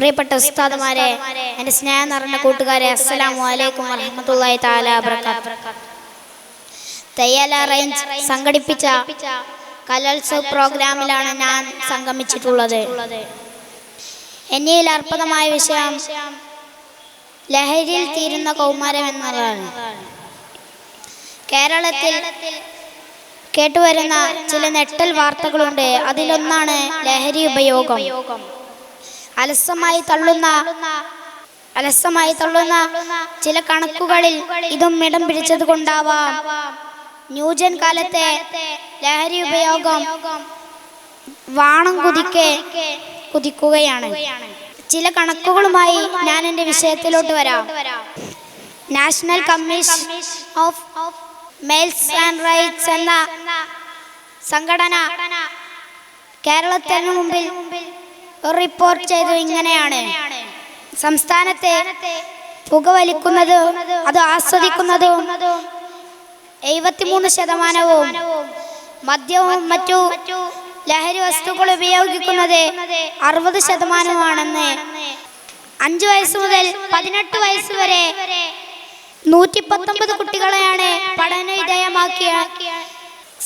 പ്രിയപ്പെട്ട ഉസ്താദുമാരെ എന്റെ സ്നേഹം നിറഞ്ഞ കൂട്ടുകാരെ അസ്സലാമു അലൈക്കും വറഹ്മത്തുള്ളാഹി തആല വബറകാത്ത് തയ്യല റേഞ്ച് സംഘടിപ്പിച്ച കലോത്സവ പ്രോഗ്രാമിലാണ് ഞാൻ സംഗമിച്ചിട്ടുള്ളത്. എന്നിൽ അർപ്പതമായ വിഷയം ലഹരിയിൽ തീരുന്ന കൗമാരം എന്നതാണ്. കേരളത്തിൽ കേട്ടുവരുന്ന ചില നെട്ടൽ വാർത്തകളുണ്ട്. അതിലൊന്നാണ് ലഹരി ഉപയോഗം. അലസമായി തള്ളുന്ന അലസമായി തള്ളുന്ന ചില കണക്കുകളിൽ ഇതും ഇടം പിടിച്ചത് കൊണ്ടാവാം ന്യൂജൻ കാലത്തെ ലഹരി ഉപയോഗം വാണം കുതിക്കെ കുതിക്കുകയാണ്. ചില കണക്കുകളുമായി ഞാൻ എന്റെ വിഷയത്തിലോട്ട് വരാം. National commission of males and rights എന്ന സംഘടന കേരളത്തിന് മുമ്പിൽ റിപ്പോർട്ട് ചെയ്തു ഇങ്ങനെയാണ്. സംസ്ഥാനത്തെ പുകവലിക്കുന്നത് അത് ആസ്വദിക്കുന്നതും എഴുപത്തിമൂന്ന് ശതമാനവും മദ്യവും മറ്റു ലഹരി വസ്തുക്കൾ ഉപയോഗിക്കുന്നത് അറുപത് ശതമാനമാണെന്ന് അഞ്ചു വയസ്സ് മുതൽ പതിനെട്ട് വയസ്സ് വരെ നൂറ്റി പത്തൊമ്പത് കുട്ടികളെയാണ് പഠന വിധേയമാക്കിയ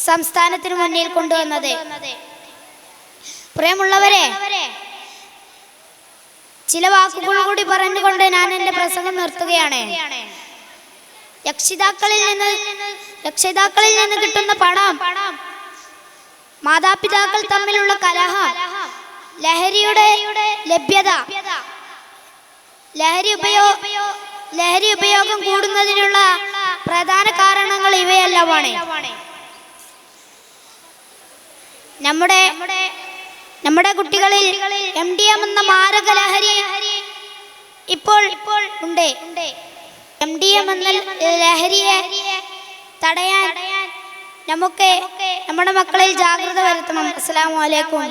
സംസ്ഥാനത്തിന് മുന്നിൽ കൊണ്ടുവന്നത്. പ്രിയമുള്ളവരെ ചില വാക്കുകൾ കൂടി പറഞ്ഞുകൊണ്ട് ഞാൻ എന്റെ പ്രസംഗം നിർത്തുകയാണ്. രക്ഷിതാക്കളിൽ നിന്ന് രക്ഷിതാക്കളിൽ നിന്ന് കിട്ടുന്ന പണം മാതാപിതാക്കൾ തമ്മിലുള്ള കലഹ ലഹരിയുടെ ലഭ്യത ലഹരി ഉപയോ ലഹരി ഉപയോഗം കൂടുന്നതിനുള്ള പ്രധാന കാരണങ്ങൾ ഇവയെല്ലാമാണ് നമ്മുടെ നമ്മുടെ കുട്ടികളിൽ എം ഡി എം എന്ന മാരക ലഹരി ഇപ്പോൾ ഇപ്പോൾ ഉണ്ട്. എം ഡി എം എന്ന ലഹരിയെ തടയാൻ നമുക്ക് നമ്മുടെ മക്കളിൽ ജാഗ്രത വരുത്തണം. അസ്സലാമു അലൈക്കും.